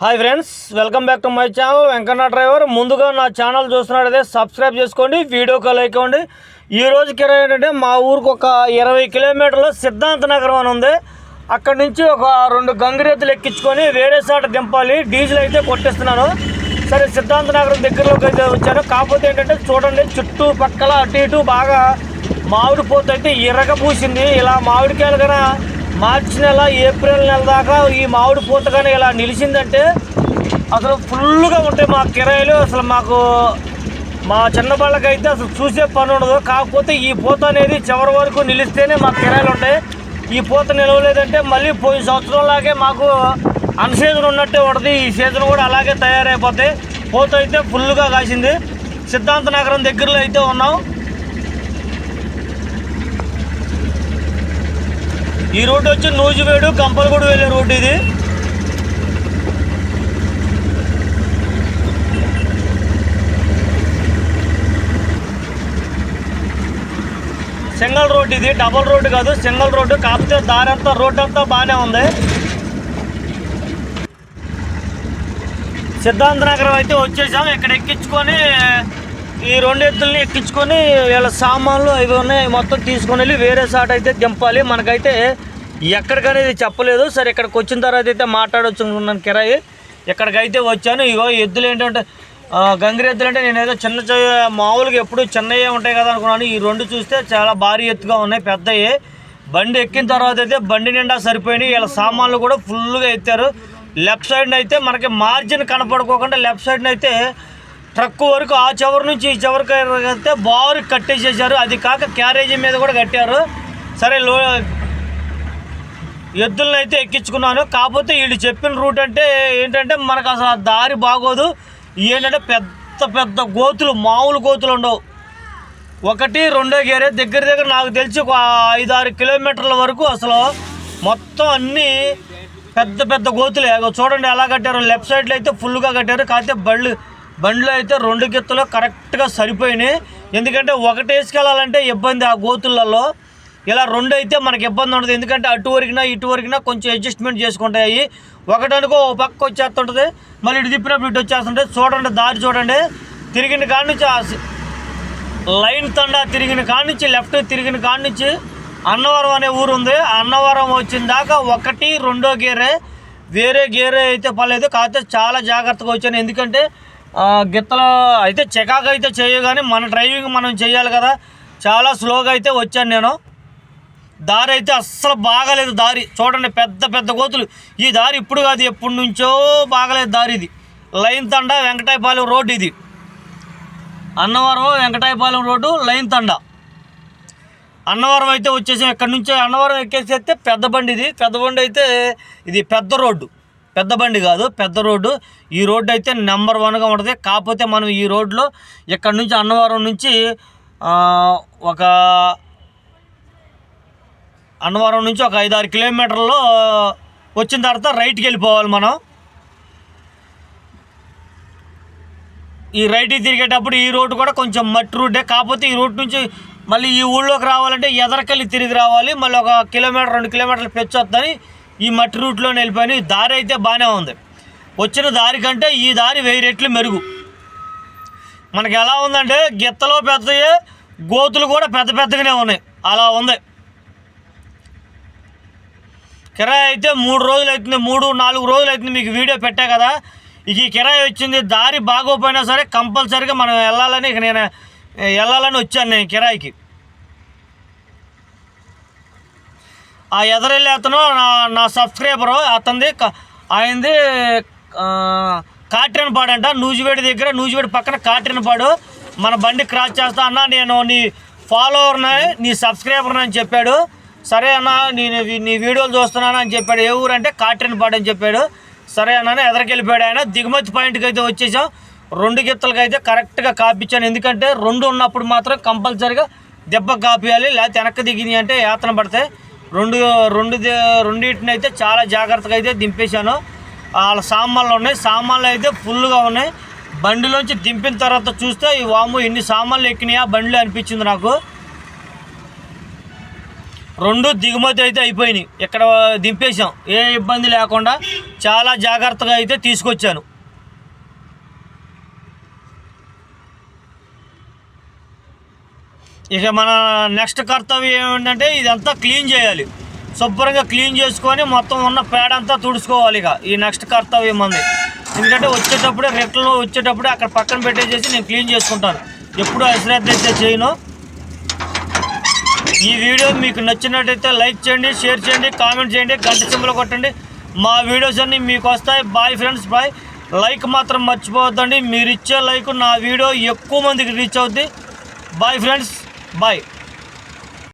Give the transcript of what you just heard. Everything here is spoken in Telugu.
Hi friends welcome back to my channel Venkanna driver ముందుగా నా ఛానల్ చూస్తున్నట్టయితే సబ్స్క్రైబ్ చేసుకోండి వీడియోకి లైక్ ఇవ్వండి. ఈ రోజు కిరాయి ఏంటంటే మా ఊరికి ఒక ఇరవై కిలోమీటర్లు సిద్ధాంత నగరం అని ఉంది. అక్కడి నుంచి ఒక రెండు గంగిరేతులు ఎక్కించుకొని వేరే చోట దింపాలి డీజిల్ అయితే కొట్టిస్తున్నాను. సరే సిద్ధాంత నగరం దగ్గరలోకి అయితే వచ్చాను. కాకపోతే ఏంటంటే చూడండి చుట్టూ పక్కల అటు ఇటు బాగా మామిడి పూత అయితే పూసింది. ఇలా మామిడికాయలు కన్నా మార్చి నెల ఏప్రిల్ నెల దాకా ఈ మామిడి పూత కానీ ఇలా నిలిచిందంటే అసలు ఫుల్గా ఉంటాయి మా కిరాయిలు. అసలు మాకు మా చిన్న వాళ్ళకైతే అసలు చూసే పని ఉండదు. కాకపోతే ఈ పూత అనేది చివరి వరకు నిలిస్తేనే మా కిరాయిలు ఉంటాయి. ఈ పూత నిలవలేదంటే మళ్ళీ పోయిన సంవత్సరం లాగే మాకు అన్ సీజన్ ఉన్నట్టే ఉంటుంది. ఈ సీజన్ కూడా అలాగే తయారైపోతాయి. పూత అయితే ఫుల్గా కాసింది. సిద్ధాంత నగరం దగ్గరలో అయితే ఉన్నాం. ఈ రోడ్డు వచ్చి నూజివేడు కంపల్గూడు వెళ్ళే రూట్ ఇది. సింగల్ రోడ్ ఇది డబుల్ రోడ్డు కాదు సింగల్ రోడ్డు. కాకపోతే దారి అంతా రోడ్ అంతా బాగానే ఉంది. సిద్ధాంత నగరం అయితే వచ్చేసాం. ఇక్కడ ఎక్కించుకొని ఈ రెండు ఎత్తుల్ని ఎక్కించుకొని వీళ్ళ సామాన్లు అవి ఉన్నాయి మొత్తం తీసుకొని వెళ్ళి వేరే సాట్ అయితే దింపాలి. మనకైతే ఎక్కడికనేది చెప్పలేదు. సరే ఇక్కడికి వచ్చిన తర్వాత అయితే మాట్లాడొచ్చు అనుకున్నాను కిరాయి. ఇక్కడికైతే వచ్చాను. ఇగో ఎద్దులు ఏంటంటే గంగిరి గంగిరెద్దులు అంటే నేను ఏదో చిన్న మామూలుగా ఎప్పుడు చిన్నయే ఉంటాయి కదా అనుకున్నాను. ఈ రెండు చూస్తే చాలా భారీ ఎత్తుగా ఉన్నాయి పెద్దవి బండి ఎక్కిన తర్వాత అయితే బండి నిండా సరిపోయినాయి. వీళ్ళ సామాన్లు కూడా ఫుల్గా ఎత్తారు. లెఫ్ట్ సైడ్ అయితే మనకి మార్జిన్ కనపడుకోకుండా లెఫ్ట్ సైడ్ అయితే ట్రక్ వరకు ఆ చివరి నుంచి ఈ చివరికి వెళ్తే బారు కట్టేసేసారు అది కాక క్యారేజీ మీద కూడా కట్టారు. సరే లో ఎద్దులను అయితే ఎక్కించుకున్నాను. కాకపోతే వీళ్ళు చెప్పిన రూట్ అంటే ఏంటంటే మనకు అసలు ఆ దారి బాగోదు. ఏంటంటే పెద్ద పెద్ద గోతులు మామూలు గోతులు ఉండవు. ఒకటి రెండో గేరే దగ్గర దగ్గర నాకు తెలిసి ఒక ఐదు ఆరు కిలోమీటర్ల వరకు అసలు మొత్తం అన్నీ పెద్ద పెద్ద గోతులే. చూడండి ఎలా కట్టారు. లెఫ్ట్ సైడ్లో అయితే ఫుల్గా కట్టారు. కాకపోతే బళ్ళు బండ్లు అయితే రెండు గిత్తలు కరెక్ట్గా సరిపోయినాయి. ఎందుకంటే ఒకటి వేసుకెళ్ళాలంటే ఇబ్బంది ఆ గోతులలో. ఇలా రెండు అయితే మనకి ఇబ్బంది ఉండదు. ఎందుకంటే అటు వరకునా ఇటు వరకునా కొంచెం అడ్జస్ట్మెంట్ చేసుకుంటాయి. ఒకటనుకో ఒక ఓ పక్క వచ్చేస్తుంటుంది. మళ్ళీ ఇటు తిప్పినప్పుడు ఇటు వచ్చేస్తుంటుంది. చూడండి దారి చూడండి. తిరిగిన కాడ నుంచి ఆ లైన్ తండా తిరిగిన కాడ నుంచి లెఫ్ట్ తిరిగిన కాడ నుంచి అన్నవరం అనే ఊరు ఉంది. అన్నవరం వచ్చిన దాకా ఒకటి రెండో గేరే. వేరే గేరే అయితే పర్లేదు. కాకపోతే చాలా జాగ్రత్తగా వచ్చాను. ఎందుకంటే గిత్తలు అయితే చెకాకు అయితే చేయగానే మన డ్రైవింగ్ మనం చేయాలి కదా. చాలా స్లోగా అయితే వచ్చాను నేను. దారి అయితే అస్సలు బాగాలేదు దారి. చూడండి పెద్ద పెద్ద గోతులు ఈ దారి ఇప్పుడు కాదు ఎప్పటి నుంచో బాగలేదు దారి ఇది. లైన్ తండ వెంకటాయపాలెం రోడ్డు ఇది. అన్నవరం వెంకటాయపాలెం రోడ్డు లైన్ తండ. అన్నవరం అయితే వచ్చేసాం. ఇక్కడ నుంచి అన్నవరం ఎక్కేసేస్తే పెద్ద బండి ఇది. పెద్ద బండి అయితే ఇది పెద్ద రోడ్డు. పెద్ద బండి కాదు పెద్ద రోడ్డు. ఈ రోడ్డు అయితే నెంబర్ వన్గా ఉంటుంది. కాకపోతే మనం ఈ రోడ్లో ఇక్కడ నుంచి అన్నవరం నుంచి ఒక అన్నవరం నుంచి ఒక ఐదు ఆరు కిలోమీటర్లో వచ్చిన తర్వాత రైట్కి వెళ్ళిపోవాలి మనం. ఈ రైట్కి తిరిగేటప్పుడు ఈ రోడ్డు కూడా కొంచెం మట్టి రోడ్డే. కాకపోతే ఈ రోడ్ నుంచి మళ్ళీ ఈ ఊళ్ళోకి రావాలంటే ఎదరకెళ్ళి తిరిగి రావాలి. మళ్ళీ ఒక కిలోమీటర్ రెండు కిలోమీటర్లు పెంచొద్దని ఈ మట్టి రూట్లో వెళ్ళిపోయాను ఈ దారి అయితే బాగానే ఉంది. వచ్చిన దారి కంటే ఈ దారి వెయ్యి రెట్లు మెరుగు. మనకి ఎలా ఉందంటే గిత్తలో పెద్దయే గోతులు కూడా పెద్ద పెద్దగానే ఉన్నాయి. అలా ఉంది. కిరాయి అయితే మూడు రోజులు అవుతుంది. మూడు నాలుగు రోజులు అవుతుంది మీకు వీడియో పెట్టా కదా. ఇక ఈ కిరాయి వచ్చింది. దారి బాగోపోయినా సరే కంపల్సరీగా మనం వెళ్ళాలని ఇక నేను వెళ్ళాలని వచ్చాను నేను కిరాయికి. ఆ ఎదరెళ్ళి అతను నా నా సబ్స్క్రైబరు అతనిది ఆయనది కాట్రినపాడు అంట నూజివేడి దగ్గర నూజివేడి పక్కన కాట్రినపాడు మన బండి క్రాస్ చేస్తా అన్న నేను నీ ఫాలోవర్ని నీ సబ్స్క్రైబర్ని అని చెప్పాడు. సరే అన్న నేను నీ వీడియోలు చూస్తున్నాను అని చెప్పాడు. ఏ ఊరు అంటే కాట్రేనపాడు అని చెప్పాడు. సరే అన్న ఎదరికెళ్ళిపోయాడు ఆయన. దిగుమతి పాయింట్కి అయితే వచ్చేసాం. రెండు గిత్తలకి అయితే కరెక్ట్గా కాపించాను. ఎందుకంటే రెండు ఉన్నప్పుడు మాత్రం కంపల్సరీగా దెబ్బ కాపియాలి లేకపోతే వెనక్కి దిగినాయి అంటే యాతన పడతాయి రెండు రెండు రెండింటిని అయితే చాలా జాగ్రత్తగా అయితే దింపేశాను. వాళ్ళ సామాన్లు ఉన్నాయి. సామాన్లు అయితే ఫుల్గా ఉన్నాయి. బండిలోంచి దింపిన తర్వాత చూస్తే ఈ వాము ఎన్ని సామాన్లు ఎక్కినాయా బండిలో అనిపించింది నాకు. రెండు దిగుమతి అయితే అయిపోయినాయి. ఇక్కడ దింపేశాం. ఏ ఇబ్బంది లేకుండా చాలా జాగ్రత్తగా అయితే తీసుకొచ్చాను. ఇక మన నెక్స్ట్ కర్తవ్యం ఏమిటంటే ఇదంతా క్లీన్ చేయాలి. శుభ్రంగా క్లీన్ చేసుకొని మొత్తం ఉన్న పేడ అంతా తుడుచుకోవాలి ఇక. ఈ నెక్స్ట్ కర్తవ్యం మంది ఎందుకంటే వచ్చేటప్పుడే రెట్లు వచ్చేటప్పుడే అక్కడ పక్కన పెట్టేసేసి నేను క్లీన్ చేసుకుంటాను. ఎప్పుడు అశ్రద్ధ అయితే చేయను. ఈ వీడియో మీకు నచ్చినట్టయితే లైక్ చేయండి షేర్ చేయండి కామెంట్ చేయండి గంట సింబల్ కొట్టండి. మా వీడియోస్ అన్నీ మీకు వస్తాయి. Bye friends bye. లైక్ మాత్రం మర్చిపోవద్దండి. మీరు ఇచ్చే లైక్ నా వీడియో ఎక్కువ మందికి రీచ్ అవుద్ది. Bye friends. బాయ్